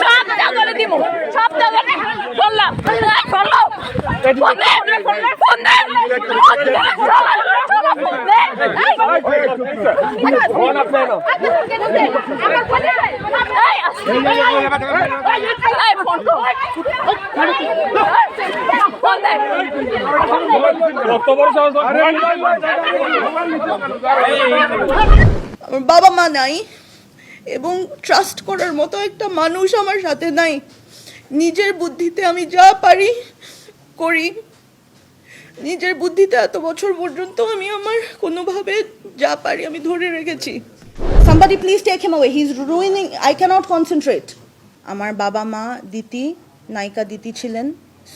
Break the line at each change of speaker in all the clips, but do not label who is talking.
সব জায়গায় দিব সব ফোন
বাবা মা নাই এবং ট্রাস্ট করার মতো একটা মানুষ আমার সাথে নাই। নিজের বুদ্ধিতে আমি যা পারি করি। নিজের বুদ্ধিতে এত বছর পর্যন্ত আমি আমার কোনোভাবে যা পারি আমি ধরে রেখেছি। Somebody please take him away. He's ruining, i cannot concentrate. আমার বাবা মা, দিতি, নায়িকা দিতি ছিলেন।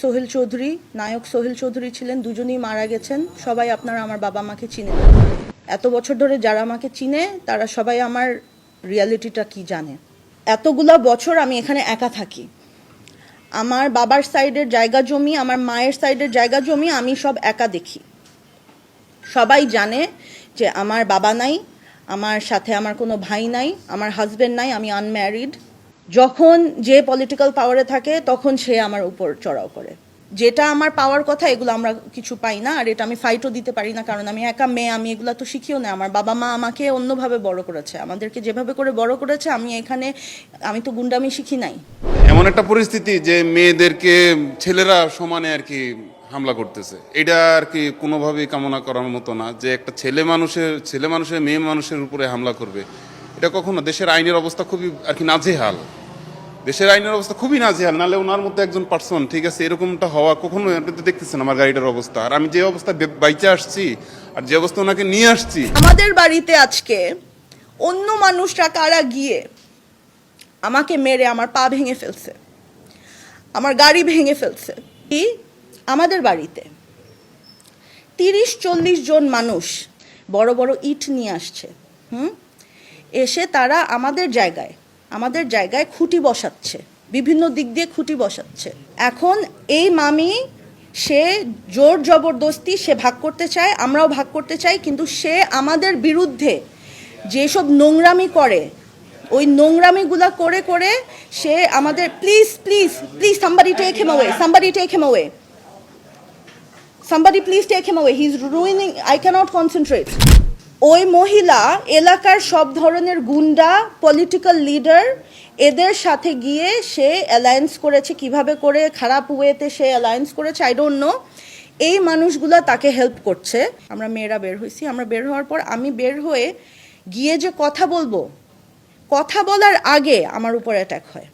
সোহেল চৌধুরী, নায়ক সোহেল চৌধুরী ছিলেন, দুজনেই মারা গেছেন। সবাই আপনারা আমার বাবা মাকে চিনে এত বছর ধরে যারা আমাকে চিনে, তারা সবাই আমার রিয়ালিটিটা কি জানে? এতগুলা বছর আমি এখানে একা থাকি। আমার বাবার সাইডের জায়গা জমি, আমার মায়ের সাইডের জায়গা জমি আমি সব একা দেখি। সবাই জানে যে আমার বাবা নাই, আমার সাথে আমার কোনো ভাই নাই, আমার হাজবেন্ড নাই, আমি আনম্যারিড যখন যে পলিটিক্যাল পাওয়ারে থাকে, তখন সে আমার উপর চড়াও করে। যেটা আমার পাওয়ার কথা, এগুলো আমরা কিছু পাই না, আর এটা আমি ফাইটও দিতে পারি না, কারণ আমি একা মেয়ে, আমি এগুলো তো শিখিও না। আমার বাবা মা আমাকে অন্যভাবে বড় করেছে। আমাদেরকে যেভাবে করে বড় করেছে, আমি এখানে, আমি তো গুন্ডামি শিখি নাই।
এমন একটা পরিস্থিতি যে মেয়েদেরকে ছেলেরা সমানে আর কি হামলা করতেছে। এটা আর কি কোনোভাবেই কামনা করার মতো না যে একটা ছেলে মানুষের ছেলে মানুষের, মেয়ে মানুষের উপরে হামলা করবে। এটা কখনো, দেশের আইনের অবস্থা খুবই আর কি নাজেহাল। দেশের আইনের অবস্থা খুবই নাজেহাল, নাহলে ওনার মধ্যে একজন পার্সন ঠিক আছে, এরকমটা হওয়া কখনো তো দেখতেছেন আমার গাড়িটার অবস্থা। আর আমি যে অবস্থা বাইচে আসছি, আর যে অবস্থা ওনাকে নিয়ে আসছি।
আমাদের বাড়িতে আজকে অন্য মানুষরা কারা গিয়ে আমাকে মেরে আমার পা ভেঙে ফেলছে, আমার গাড়ি ভেঙে ফেলছে, কি? আমাদের বাড়িতে তিরিশ চল্লিশ জন মানুষ বড় বড় ইট নিয়ে আসছে, হুম? এসে তারা আমাদের জায়গায় আমাদের জায়গায় খুঁটি বসাচ্ছে, বিভিন্ন দিক দিয়ে খুঁটি বসাচ্ছে। এখন এই মামি, সে জোর জবরদস্তি, সে ভাগ করতে চায়, আমরাও ভাগ করতে চাই, কিন্তু সে আমাদের বিরুদ্ধে যেসব নোংরামি করে, ওই নোংরামিগুলা করে করে সে আমাদের please please please somebody take him away somebody take him away, somebody please take him away, he's ruining, i cannot concentrate. ওই মহিলা এলাকার সব ধরনের গুন্ডা পলিটিক্যাল লিডার এদের সাথে গিয়ে সে অ্যালায়েন্স করেছে। কীভাবে করে, খারাপ ওয়েতে সে অ্যালায়েন্স করেছে আই ডোন্ট নো এই মানুষগুলো তাকে হেল্প করছে। আমরা মেয়েরা বের হয়েছি আমরা বের হওয়ার পর আমি বের হয়ে গিয়ে যে কথা বলব, কথা বলার আগে আমার উপর অ্যাটাক হয়।